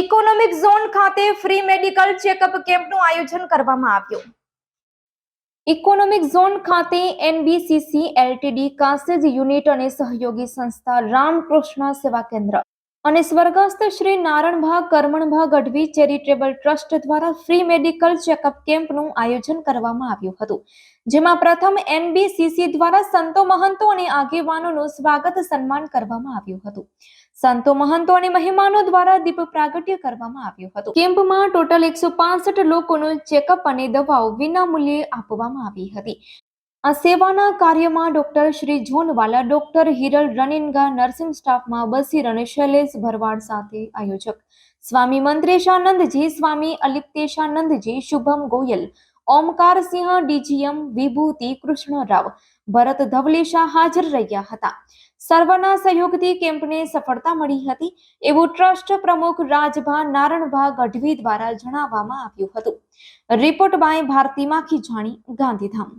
Economic zone ખાતે free medical checkup કેમ્પનું આયોજન કરવામાં આવ્યું. ઇકોનોમિક ઝોન ખાતે એનબીસીસી એલટીડી કાસેજ યુનિટ અને સહયોગી સંસ્થા રામકૃષ્ણ સેવા કેન્દ્ર. અને સ્વર્ગસ્થ શ્રી નારણભા કરમણભા ગઢવી ચેરિટેબલ ટ્રસ્ટ દ્વારા ફ્રી મેડિકલ ચેકઅપ કેમ્પનું આયોજન કરવામાં આવ્યું હતું, જેમાં પ્રથમ એનબીસીસી દ્વારા સંતો મહંતો અને આગેવાનોનું સ્વાગત સન્માન કરવામાં આવ્યું હતું. સંતો મહંતો અને મહેમાનો દ્વારા દીપ પ્રાગટ્ય કરવામાં આવ્યું હતું. કેમ્પમાં ટોટલ એકસો લોકોનું ચેકઅપ અને દવાઓ વિના મૂલ્યે આપવામાં આવી હતી. આ સેવાના કાર્યમાં doctor Shri Jonwala, doctor Hiral Raninga, nursing સ્ટાફમાં Basir અને શૈલેષ ભરવાડ સાથે આયોજક. સ્વામી મંત્રેશાનંદજી, સ્વામી અલિપ્તેશાનંદજી, શુભમ ગોયલ, ઓમકાર સિંહ, ડીજીએમ વિભૂતિ કૃષ્ણ રાવ ભરત ધવલેશા હાજર રહ્યા હતા. સર્વના સહયોગથી કેમ્પને સફળતા મળી હતી એવું ટ્રસ્ટ પ્રમુખ રાજભા નારણભા ગઢવી દ્વારા જણાવવામાં આવ્યું હતું. Report by Bharati Makhijani Gandhidham.